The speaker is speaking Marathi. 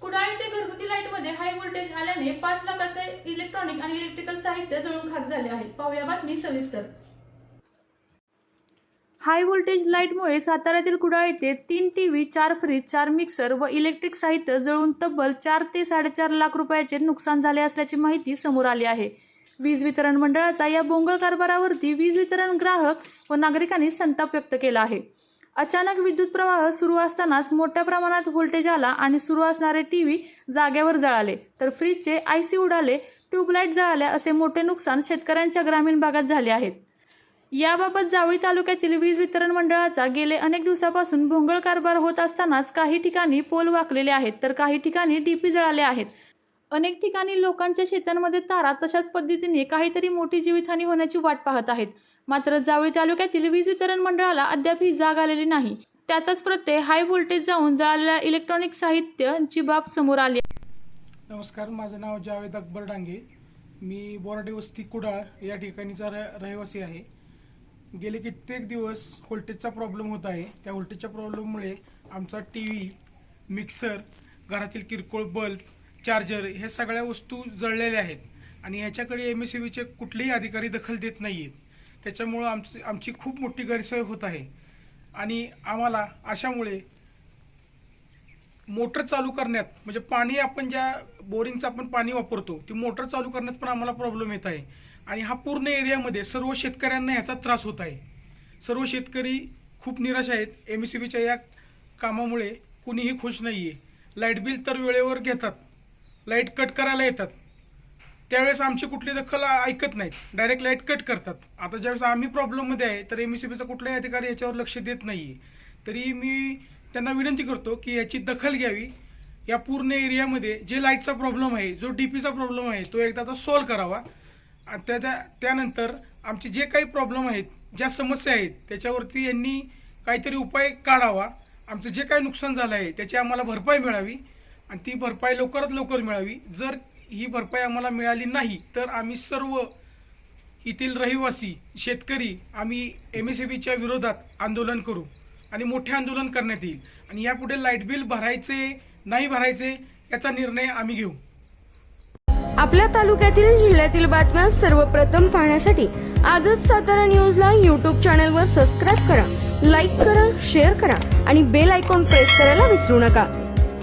कुडाळी ते घरगुती लाइट आल्याने पाच लाखाचे इलेक्ट्रॉनिक आणि इलेक्ट्रिकल साहित्य जळून झाले आहे. बातमी सविस्तर. हाय व्होल्टेज लाईटमुळे साताऱ्यातील कुडाळ येथे तीन टी व्ही चार फ्रीज चार मिक्सर व इलेक्ट्रिक साहित्य जळून तब्बल चार ते साडेचार लाख रुपयाचे नुकसान झाले असल्याची माहिती समोर आली आहे. वीज वितरण मंडळाचा या बोंगळ कारभारावरती वीज वितरण ग्राहक व नागरिकांनी संताप व्यक्त केला आहे. अचानक विद्युत प्रवाह सुरू असतानाच मोठ्या प्रमाणात व्होल्टेज आला आणि सुरू असणारे टीव्ही जाग्यावर जळाले. तर फ्रीजचे आयसी उडाले ट्यूबलाईट जळाल्या असे मोठे नुकसान शेतकऱ्यांच्या ग्रामीण भागात झाले आहेत. याबाबत जावळी तालुक्यातील वीज वितरण मंडळाचा गेले अनेक दिवसापासून भोंगळ कारभार होत असतानाच काही ठिकाणी पोल वाकलेले आहेत तर काही ठिकाणी डीपी जळाले आहेत. अनेक ठिकाणी लोकांच्या शेतांमध्ये तारा तशाच पद्धतीने काहीतरी मोठी जीवितहानी होण्याची वाट पाहत आहेत. मात्र जावळी तालुक्यातील वीज वितरण मंडळाला अद्याप ही जाग आलेली नाही. त्याचाच प्रत्यय हाय व्होल्टेज जाऊन जळालेल्या इलेक्ट्रॉनिक साहित्याची बाब समोर आली. नमस्कार माझं नाव जावेद अकबर डांगे. मी बोराडे वस्ती कुडाळ या ठिकाणीचा र रहिवासी आहे. गेले कित्येक दिवस व्होल्टेजचा प्रॉब्लेम होत आहे. त्या व्होल्टेजच्या प्रॉब्लेममुळे आमचा टी व्ही मिक्सर घरातील किरकोळ बल्ब चार्जर ह्या सगळ्या वस्तू जळलेल्या आहेत. आणि याच्याकडे एम एस सी बीचे कुठलेही अधिकारी दखल देत नाही आहेत त्याच्यामुळं आमची आमची खूप मोठी गैरसोय होत आहे. आणि आम्हाला अशामुळे मोटर चालू करण्यात म्हणजे पाणी आपण ज्या बोरिंगचं आपण पाणी वापरतो ती मोटर चालू करण्यात पण आम्हाला प्रॉब्लेम येत आहे. आणि हा पूर्ण एरियामध्ये सर्व शेतकऱ्यांना ह्याचा त्रास होत आहे. सर्व शेतकरी खूप निराश आहेत. एम सी बीच्या या कामामुळे कुणीही खुश नाही आहे लाइट बिल तर वेळेवर घेतात. लाइट कट करायला येतात. त्यावेळेस आमची कुठली दखल ऐकत नाहीत. डायरेक्ट लाइट कट करतात. आता ज्यावेळेस आम्ही प्रॉब्लेममध्ये आहे तर एम सी कुठलाही अधिकारी याच्यावर लक्ष देत नाही आहे तरी मी त्यांना विनंती करतो की याची दखल घ्यावी. या पूर्ण एरियामध्ये जे लाईटचा प्रॉब्लेम आहे जो डी पीचा प्रॉब्लेम आहे तो एकदा आता सॉल्व्ह करावा. आणि त्याच्या त्यानंतर आमचे जे काही प्रॉब्लेम आहेत ज्या समस्या आहेत त्याच्यावरती यांनी काहीतरी उपाय काढावा. आमचं जे काही नुकसान झालं आहे त्याची आम्हाला भरपाई मिळावी. आणि ती भरपाई लवकरात लवकर मिळावी. जर ही भरपाई आम्हाला मिळाली नाही तर आम्ही सर्व येथील रहिवासी शेतकरी आम्ही एम एस बीच्या विरोधात आंदोलन करू आणि मोठे आंदोलन करण्यात येईल. आणि यापुढे लाइट बिल भरायचे नाही भरायचे याचा निर्णय आम्ही घेऊ. आपल्या तालुक्यातील जिल्ह्यातील बातम्या सर्वप्रथम पाहण्यासाठी आजच सातारा न्यूजला यूट्यूब चॅनलवर सबस्क्राईब करा लाईक करा शेअर करा आणि बेल आयकॉन प्रेस करायला विसरू नका.